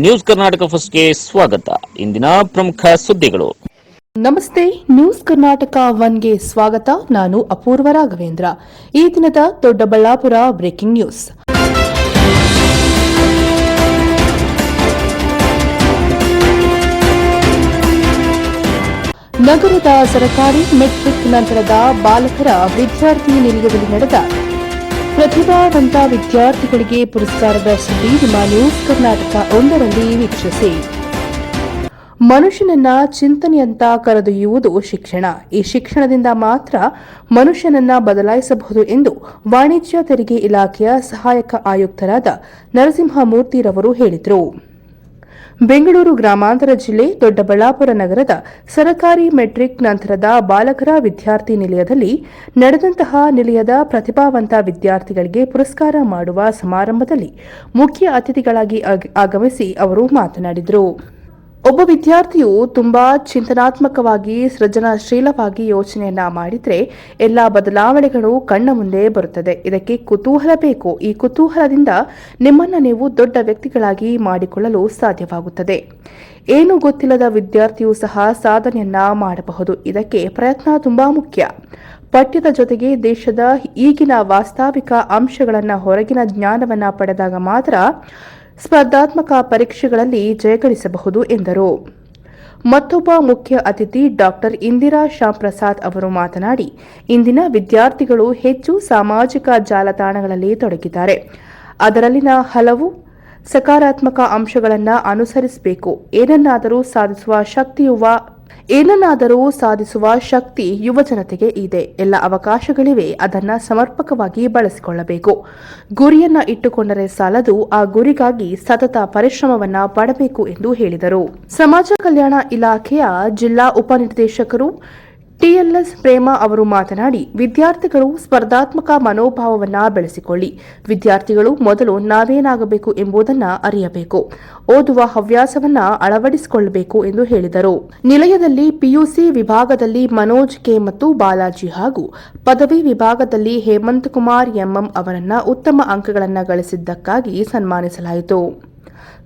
News Karnataka ಫಸ್ಟ್ಗೆ ಸ್ವಾಗತ. ಇಂದಿನ ಪ್ರಮುಖ ಸುದ್ದಿಗಳು. ನಮಸ್ತೆ, ನ್ಯೂಸ್ ಕರ್ನಾಟಕ ಒನ್ಗೆ ಸ್ವಾಗತ. ನಾನು ಅಪೂರ್ವ ರಾಘವೇಂದ್ರ. ಈ ದಿನದ ದೊಡ್ಡಬಳ್ಳಾಪುರ ಬ್ರೇಕಿಂಗ್ ನ್ಯೂಸ್. ನಗರದ ಸರಕಾರಿ ಮೆಟ್ರಿಕ್ ನಂತರದ ಬಾಲಕರ ವಿದ್ಯಾರ್ಥಿ ನಿಲಯದಲ್ಲಿ ನಡೆದ ಪ್ರತಿಭಾವಂತ ವಿದ್ಯಾರ್ಥಿಗಳಿಗೆ ಪುರಸ್ಕಾರದ ಸುದ್ದಿ ನಿಮ್ಮ ನ್ಯೂಸ್ ಕರ್ನಾಟಕ ಒಂದರಲ್ಲಿ ವೀಕ್ಷಿಸಿ. ಮನುಷ್ಯನನ್ನ ಚಿಂತನೆಯಂತ ಕರೆದೊಯ್ಯುವುದು ಶಿಕ್ಷಣ. ಈ ಶಿಕ್ಷಣದಿಂದ ಮಾತ್ರ ಮನುಷ್ಯನನ್ನ ಬದಲಾಯಿಸಬಹುದು ಎಂದು ವಾಣಿಜ್ಯ ತೆರಿಗೆ ಇಲಾಖೆಯ ಸಹಾಯಕ ಆಯುಕ್ತರಾದ ನರಸಿಂಹಮೂರ್ತಿರವರು ಹೇಳಿದರು. ಬೆಂಗಳೂರು ಗ್ರಾಮಾಂತರ ಜಿಲ್ಲೆ ದೊಡ್ಡಬಳ್ಳಾಪುರ ನಗರದ ಸರಕಾರಿ ಮೆಟ್ರಿಕ್ ನಂತರದ ಬಾಲಕರ ವಿದ್ಯಾರ್ಥಿ ನಿಲಯದಲ್ಲಿ ನಡೆದಂತಹ ನಿಲಯದ ಪ್ರತಿಭಾವಂತ ವಿದ್ಯಾರ್ಥಿಗಳಿಗೆ ಪುರಸ್ಕಾರ ಮಾಡುವ ಸಮಾರಂಭದಲ್ಲಿ ಮುಖ್ಯ ಅತಿಥಿಗಳಾಗಿ ಆಗ- ಆಗಮಿಸಿ ಅವರು ಮಾತನಾಡಿದರು. ಒಬ್ಬ ವಿದ್ಯಾರ್ಥಿಯು ತುಂಬಾ ಚಿಂತನಾತ್ಮಕವಾಗಿ, ಸೃಜನಶೀಲವಾಗಿ ಯೋಚನೆಯನ್ನ ಮಾಡಿದ್ರೆ ಎಲ್ಲ ಬದಲಾವಣೆಗಳು ಕಣ್ಣ ಮುಂದೆ ಬರುತ್ತದೆ. ಇದಕ್ಕೆ ಕುತೂಹಲ ಬೇಕು. ಈ ಕುತೂಹಲದಿಂದ ನಿಮ್ಮನ್ನ ನೀವು ದೊಡ್ಡ ವ್ಯಕ್ತಿಗಳಾಗಿ ಮಾಡಿಕೊಳ್ಳಲು ಸಾಧ್ಯವಾಗುತ್ತದೆ. ಏನು ಗೊತ್ತಿಲ್ಲದ ವಿದ್ಯಾರ್ಥಿಯು ಸಹ ಸಾಧನೆಯನ್ನ ಮಾಡಬಹುದು. ಇದಕ್ಕೆ ಪ್ರಯತ್ನ ತುಂಬಾ ಮುಖ್ಯ. ಪಠ್ಯದ ಜೊತೆಗೆ ದೇಶದ ಈಗಿನ ವಾಸ್ತವಿಕ ಅಂಶಗಳನ್ನು, ಹೊರಗಿನ ಜ್ಞಾನವನ್ನ ಪಡೆದಾಗ ಮಾತ್ರ ಸ್ಪರ್ಧಾತ್ಮಕ ಪರೀಕ್ಷೆಗಳಲ್ಲಿ ಜಯಗಳಿಸಬಹುದು ಎಂದರು. ಮತ್ತೊಬ್ಬ ಮುಖ್ಯ ಅತಿಥಿ ಡಾಕ್ಟರ್ ಇಂದಿರಾ ಶ್ಯಾಮ್ ಅವರು ಮಾತನಾಡಿ, ಇಂದಿನ ವಿದ್ಯಾರ್ಥಿಗಳು ಹೆಚ್ಚು ಸಾಮಾಜಿಕ ಜಾಲತಾಣಗಳಲ್ಲಿ ತೊಡಗಿದ್ದಾರೆ. ಅದರಲ್ಲಿನ ಹಲವು ಸಕಾರಾತ್ಮಕ ಅಂಶಗಳನ್ನು ಅನುಸರಿಸಬೇಕು. ಏನನ್ನಾದರೂ ಸಾಧಿಸುವ ಶಕ್ತಿಯುವ ಏನನ್ನಾದರೂ ಸಾಧಿಸುವ ಶಕ್ತಿ ಯುವ ಜನತೆಗೆ ಇದೆ. ಎಲ್ಲ ಅವಕಾಶಗಳಿವೆ. ಅದನ್ನು ಸಮರ್ಪಕವಾಗಿ ಬಳಸಿಕೊಳ್ಳಬೇಕು. ಗುರಿಯನ್ನ ಇಟ್ಟುಕೊಂಡರೆ ಸಾಲದು. ಆ ಗುರಿಗಾಗಿ ಸತತ ಪರಿಶ್ರಮವನ್ನ ಪಡಬೇಕು ಎಂದು ಹೇಳಿದರು. ಸಮಾಜ ಕಲ್ಯಾಣ ಇಲಾಖೆಯ ಜಿಲ್ಲಾ ಉಪನಿರ್ದೇಶಕರು ಟಿಎಲ್ಎಸ್ ಪ್ರೇಮ ಅವರು ಮಾತನಾಡಿ, ವಿದ್ಯಾರ್ಥಿಗಳು ಸ್ಪರ್ಧಾತ್ಮಕ ಮನೋಭಾವವನ್ನು ಬೆಳೆಸಿಕೊಳ್ಳಿ. ವಿದ್ಯಾರ್ಥಿಗಳು ಮೊದಲು ನಾವೇನಾಗಬೇಕು ಎಂಬುದನ್ನ ಅರಿಯಬೇಕು. ಓದುವ ಹವ್ಯಾಸವನ್ನ ಅಳವಡಿಸಿಕೊಳ್ಳಬೇಕು ಎಂದು ಹೇಳಿದರು. ನಿಲಯದಲ್ಲಿ ಪಿಯುಸಿ ವಿಭಾಗದಲ್ಲಿ ಮನೋಜ್ ಕೆ ಮತ್ತು ಬಾಲಾಜಿ ಹಾಗೂ ಪದವಿ ವಿಭಾಗದಲ್ಲಿ ಹೇಮಂತ್ ಕುಮಾರ್ ಎಂಎಂ ಅವರನ್ನ ಉತ್ತಮ ಅಂಕಗಳನ್ನು ಗಳಿಸಿದ್ದಕ್ಕಾಗಿ ಸನ್ಮಾನಿಸಲಾಯಿತು.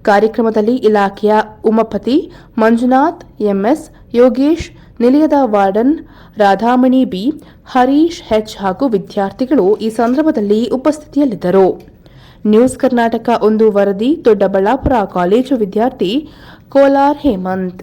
ಕಾರ್ಯಕ್ರಮದಲ್ಲಿ ಇಲಾಖೆಯ ಉಮಪತಿ ಮಂಜುನಾಥ್, ಎಂಎಸ್ ಯೋಗೇಶ್ ನಿಲಯದ warden Radhamani B, Harish H ಹಾಗೂ ವಿದ್ಯಾರ್ಥಿಗಳು ಈ ಸಂದರ್ಭದಲ್ಲಿ ಉಪಸ್ಥಿತಿಯಲ್ಲಿದ್ದರು. ನ್ಯೂಸ್ ಕರ್ನಾಟಕ ಒಂದು ವರದಿ, ದೊಡ್ಡಬಳ್ಳಾಪುರ ಕಾಲೇಜು ವಿದ್ಯಾರ್ಥಿ ಕೋಲಾರ್ ಹೇಮಂತ್.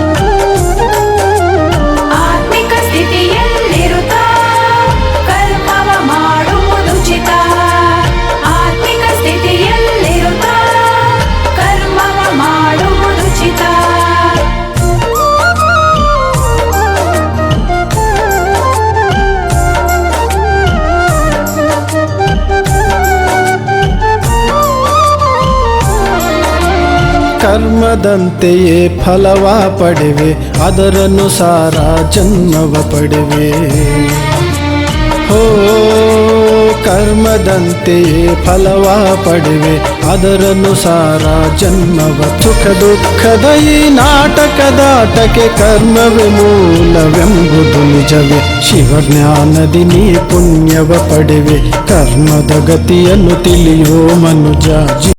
ಕರ್ಮದಂತೆಯೇ ಫಲವ ಪಡೆವೆ ಅದರನುಸಾರ ಜನ್ಮವ ಪಡೆವೆ. ಹೋ, ಕರ್ಮದಂತೆಯೇ ಫಲವ ಪಡೆವೆ ಅದರನುಸಾರ ಜನ್ಮವ. ಸುಖ ದುಃಖದ ಈ ನಾಟಕದಾಟಕ್ಕೆ ಕರ್ಮವೇ ಮೂಲವೆಂಬುದು ನಿಜವೇ. ಶಿವಜ್ಞಾನದಿ ನೀ ಪುಣ್ಯವ ಪಡೆವೆ, ಕರ್ಮದ ಗತಿಯನ್ನು ತಿಳಿಯೋ ಮನುಜ